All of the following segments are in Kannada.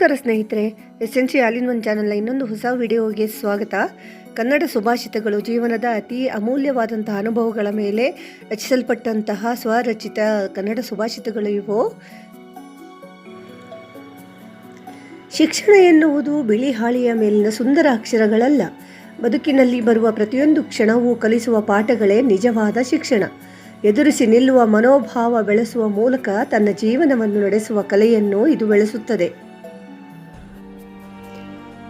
ನಮಸ್ಕಾರ ಸ್ನೇಹಿತರೆ S N C all in one ಚಾನಲ್ನ ಇನ್ನೊಂದು ಹೊಸ ವಿಡಿಯೋಗೆ ಸ್ವಾಗತ. ಕನ್ನಡ ಸುಭಾಷಿತಗಳು ಜೀವನದ ಅತಿ ಅಮೂಲ್ಯವಾದಂತಹ ಅನುಭವಗಳ ಮೇಲೆ ರಚಿಸಲ್ಪಟ್ಟಂತಹ ಸ್ವರಚಿತ ಕನ್ನಡ ಸುಭಾಷಿತಗಳು ಇವು. ಶಿಕ್ಷಣ ಎನ್ನುವುದು ಬಿಳಿ ಹಾಳಿಯ ಮೇಲಿನ ಸುಂದರ ಅಕ್ಷರಗಳಲ್ಲ. ಬದುಕಿನಲ್ಲಿ ಬರುವ ಪ್ರತಿಯೊಂದು ಕ್ಷಣವೂ ಕಲಿಸುವ ಪಾಠಗಳೇ ನಿಜವಾದ ಶಿಕ್ಷಣ. ಎದುರಿಸಿ ನಿಲ್ಲುವ ಮನೋಭಾವ ಬೆಳೆಸುವ ಮೂಲಕ ತನ್ನ ಜೀವನವನ್ನು ನಡೆಸುವ ಕಲೆಯನ್ನು ಇದು ಬೆಳೆಸುತ್ತದೆ.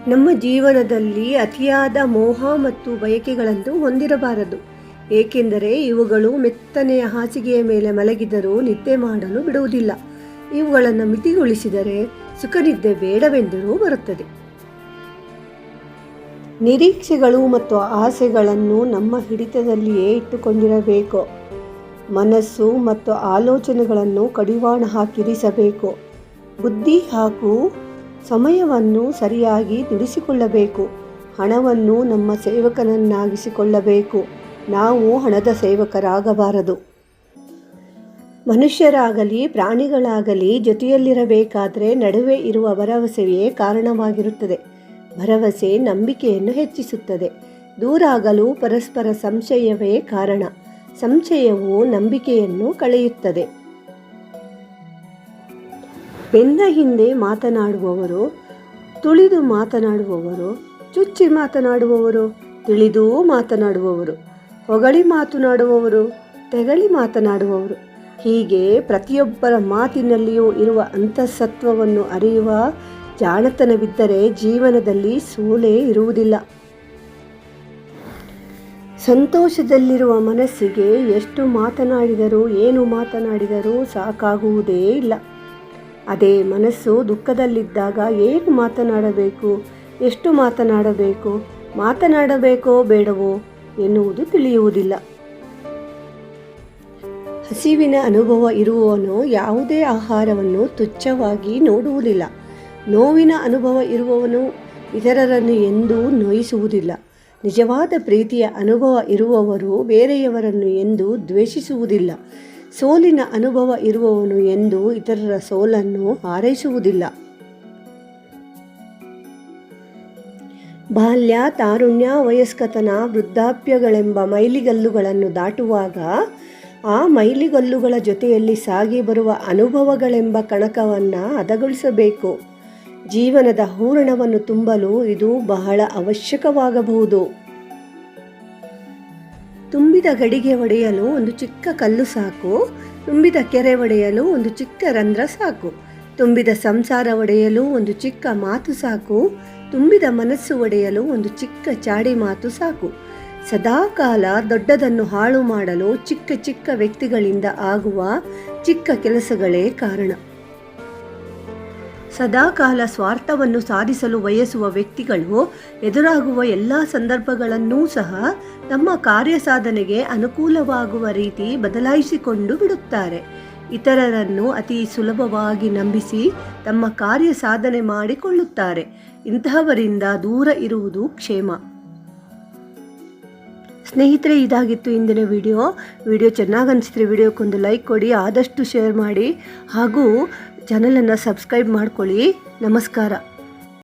ನಮ್ಮ ಜೀವನದಲ್ಲಿ ಅತಿಯಾದ ಮೋಹ ಮತ್ತು ಬಯಕೆಗಳನ್ನು ಹೊಂದಿರಬಾರದು. ಏಕೆಂದರೆ ಇವುಗಳು ಮೆತ್ತನೆಯ ಹಾಸಿಗೆಯ ಮೇಲೆ ಮಲಗಿದರೂ ನಿದ್ದೆ ಮಾಡಲು ಬಿಡುವುದಿಲ್ಲ. ಇವುಗಳನ್ನು ಮಿತಿಗೊಳಿಸಿದರೆ ಸುಖನಿದ್ದೆ ಬೇಡವೆಂದರೂ ಬರುತ್ತದೆ. ನಿರೀಕ್ಷೆಗಳು ಮತ್ತು ಆಸೆಗಳನ್ನು ನಮ್ಮ ಹಿಡಿತದಲ್ಲಿಯೇ ಇಟ್ಟುಕೊಂಡಿರಬೇಕು. ಮನಸ್ಸು ಮತ್ತು ಆಲೋಚನೆಗಳನ್ನು ಕಡಿವಾಣ ಹಾಕಿರಿಸಬೇಕು. ಬುದ್ಧಿ ಹಾಗೂ ಸಮಯವನ್ನು ಸರಿಯಾಗಿ ದುಡಿಸಿಕೊಳ್ಳಬೇಕು. ಹಣವನ್ನು ನಮ್ಮ ಸೇವಕನನ್ನಾಗಿಸಿಕೊಳ್ಳಬೇಕು. ನಾವು ಹಣದ ಸೇವಕರಾಗಬಾರದು. ಮನುಷ್ಯರಾಗಲಿ, ಪ್ರಾಣಿಗಳಾಗಲಿ ಜೊತೆಯಲ್ಲಿರಬೇಕಾದರೆ ನಡುವೆ ಇರುವ ಭರವಸೆಯೇ ಕಾರಣವಾಗಿರುತ್ತದೆ. ಭರವಸೆ ನಂಬಿಕೆಯನ್ನು ಹೆಚ್ಚಿಸುತ್ತದೆ. ದೂರಾಗಲು ಪರಸ್ಪರ ಸಂಶಯವೇ ಕಾರಣ. ಸಂಶಯವು ನಂಬಿಕೆಯನ್ನು ಕಳೆಯುತ್ತದೆ. ಬೆನ್ನ ಹಿಂದೆ ಮಾತನಾಡುವವರು, ತುಳಿದು ಮಾತನಾಡುವವರು, ಚುಚ್ಚಿ ಮಾತನಾಡುವವರು, ತಿಳಿದೂ ಮಾತನಾಡುವವರು, ಹೊಗಳಿ ಮಾತನಾಡುವವರು, ತೆಗಳಿ ಮಾತನಾಡುವವರು. ಹೀಗೆ ಪ್ರತಿಯೊಬ್ಬರ ಮಾತಿನಲ್ಲಿಯೂ ಇರುವ ಅಂತಸತ್ವವನ್ನು ಅರಿಯುವ ಜಾಣತನವಿದ್ದರೆ ಜೀವನದಲ್ಲಿ ಸೂಲೆ ಇರುವುದಿಲ್ಲ. ಸಂತೋಷದಲ್ಲಿರುವ ಮನಸ್ಸಿಗೆ ಎಷ್ಟು ಮಾತನಾಡಿದರೂ, ಏನು ಮಾತನಾಡಿದರೂ ಸಾಕಾಗುವುದೇ ಇಲ್ಲ. ಅದೇ ಮನಸ್ಸು ದುಃಖದಲ್ಲಿದ್ದಾಗ ಏನು ಮಾತನಾಡಬೇಕು? ಎಷ್ಟು ಮಾತನಾಡಬೇಕು? ಮಾತನಾಡಬೇಕೋ ಬೇಡವೋ ಎನ್ನುವುದು ತಿಳಿಯುವುದಿಲ್ಲ. ಹಸಿವಿನ ಅನುಭವ ಇರುವವನು ಯಾವುದೇ ಆಹಾರವನ್ನು ತುಚ್ಛವಾಗಿ ನೋಡುವುದಿಲ್ಲ. ನೋವಿನ ಅನುಭವ ಇರುವವನು ಇತರರನ್ನು ಎಂದೂ ನೋಯಿಸುವುದಿಲ್ಲ. ನಿಜವಾದ ಪ್ರೀತಿಯ ಅನುಭವ ಇರುವವರು ಬೇರೆಯವರನ್ನು ಎಂದು ದ್ವೇಷಿಸುವುದಿಲ್ಲ. ಸೋಲಿನ ಅನುಭವ ಇರುವವನು ಎಂದು ಇತರರ ಸೋಲನ್ನು ಹಾರೈಸುವುದಿಲ್ಲ. ಬಾಲ್ಯ, ತಾರುಣ್ಯ, ವಯಸ್ಕತನ, ವೃದ್ಧಾಪ್ಯಗಳೆಂಬ ಮೈಲಿಗಲ್ಲುಗಳನ್ನು ದಾಟುವಾಗ ಆ ಮೈಲಿಗಲ್ಲುಗಳ ಜೊತೆಯಲ್ಲಿ ಸಾಗಿ ಬರುವ ಅನುಭವಗಳೆಂಬ ಕಣಕವನ್ನು ಹದಗೊಳಿಸಬೇಕು. ಜೀವನದ ಹೂರಣವನ್ನು ತುಂಬಲು ಇದು ಬಹಳ ಅವಶ್ಯಕವಾಗಬಹುದು. ತುಂಬಿದ ಗಡಿಗೆ ಒಡೆಯಲು ಒಂದು ಚಿಕ್ಕ ಕಲ್ಲು ಸಾಕು, ತುಂಬಿದ ಕೆರೆ ಒಡೆಯಲು ಒಂದು ಚಿಕ್ಕ ರಂಧ್ರ ಸಾಕು, ತುಂಬಿದ ಸಂಸಾರ ಒಡೆಯಲು ಒಂದು ಚಿಕ್ಕ ಮಾತು ಸಾಕು, ತುಂಬಿದ ಮನಸ್ಸು ಒಡೆಯಲು ಒಂದು ಚಿಕ್ಕ ಚಾಡಿ ಮಾತು ಸಾಕು. ಸದಾಕಾಲ ದೊಡ್ಡದನ್ನು ಹಾಳು ಮಾಡಲು ಚಿಕ್ಕ ಚಿಕ್ಕ ವ್ಯಕ್ತಿಗಳಿಂದ ಆಗುವ ಚಿಕ್ಕ ಕೆಲಸಗಳೇ ಕಾರಣ. ಸದಾಕಾಲ ಸ್ವಾರ್ಥವನ್ನು ಸಾಧಿಸಲು ಬಯಸುವ ವ್ಯಕ್ತಿಗಳು ಎದುರಾಗುವ ಎಲ್ಲ ಸಂದರ್ಭಗಳನ್ನೂ ಸಹ ತಮ್ಮ ಕಾರ್ಯ ಸಾಧನೆಗೆ ಅನುಕೂಲವಾಗುವ ರೀತಿ ಬದಲಾಯಿಸಿಕೊಂಡು ಬಿಡುತ್ತಾರೆ. ಇತರರನ್ನು ಅತಿ ಸುಲಭವಾಗಿ ನಂಬಿಸಿ ತಮ್ಮ ಕಾರ್ಯ ಸಾಧನೆ ಮಾಡಿಕೊಳ್ಳುತ್ತಾರೆ. ಇಂತಹವರಿಂದ ದೂರ ಇರುವುದು ಕ್ಷೇಮ. ಸ್ನೇಹಿತರೆ, ಇದಾಗಿತ್ತು ಇಂದಿನ ವಿಡಿಯೋ. ವಿಡಿಯೋ ಚೆನ್ನಾಗಿ ಅನಿಸಿದ್ರೆ ವಿಡಿಯೋಕ್ಕೊಂದು ಲೈಕ್ ಕೊಡಿ, ಆದಷ್ಟು ಶೇರ್ ಮಾಡಿ. ಹಾಗೂ ಚಾನಲನ್ನು ಸಬ್ಸ್ಕ್ರೈಬ್ ಮಾಡ್ಕೊಳ್ಳಿ. ನಮಸ್ಕಾರ.